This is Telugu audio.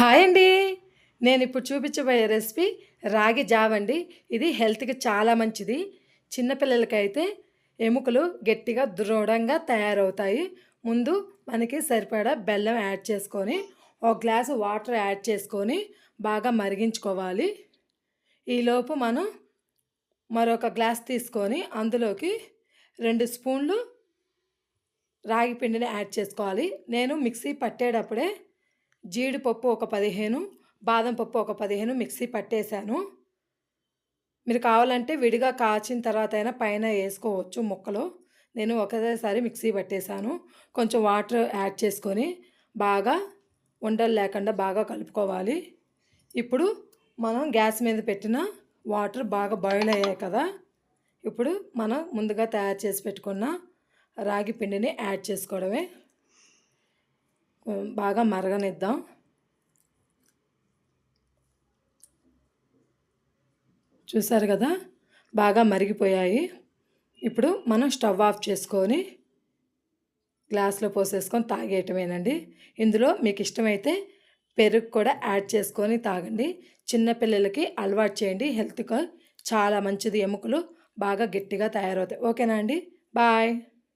హాయ్ అండి. నేను ఇప్పుడు చూపించబోయే రెసిపీ రాగి జావ అండి. ఇది హెల్త్కి చాలా మంచిది. చిన్నపిల్లలకైతే ఎముకలు గట్టిగా దృఢంగా తయారవుతాయి. ముందు మనకి సరిపడా బెల్లం యాడ్ చేసుకొని ఒక గ్లాసు వాటర్ యాడ్ చేసుకొని బాగా మరిగించుకోవాలి. ఈలోపు మనం మరొక గ్లాస్ తీసుకొని అందులోకి రెండు స్పూన్లు రాగి పిండిని యాడ్ చేసుకోవాలి. నేను మిక్సీ పట్టేటప్పుడే జీడిపప్పు ఒక పదిహేను బాదం పప్పు ఒక పదిహేను మిక్సీ పట్టేశాను. మీరు కావాలంటే విడిగా కాచిన తర్వాత అయినా పైన వేసుకోవచ్చు ముక్కలు. నేను ఒకసారి మిక్సీ పట్టేశాను. కొంచెం వాటర్ యాడ్ చేసుకొని బాగా ఉండలు లేకుండా బాగా కలుపుకోవాలి. ఇప్పుడు మనం గ్యాస్ మీద పెట్టిన వాటర్ బాగా బాయిల్ అయ్యాయి కదా. ఇప్పుడు మనం ముందుగా తయారు చేసి పెట్టుకున్న రాగి పిండిని యాడ్ చేసుకోవడమే. బాగా మరగనిద్దాం. చూసారు కదా? బాగా మరిగిపోయాయి. ఇప్పుడు మనం స్టవ్ ఆఫ్ చేసుకొని గ్లాస్లో పోసేసుకొని తాగేయటమేనండి. ఇందులో మీకు ఇష్టమైతే పెరుగు కూడా యాడ్ చేసుకొని తాగండి. చిన్నపిల్లలకి అలవాటు చేయండి. హెల్త్గా చాలా మంచిది. ఎముకలు బాగా గట్టిగా తయారవుతాయి. ఓకేనా అండి? బాయ్.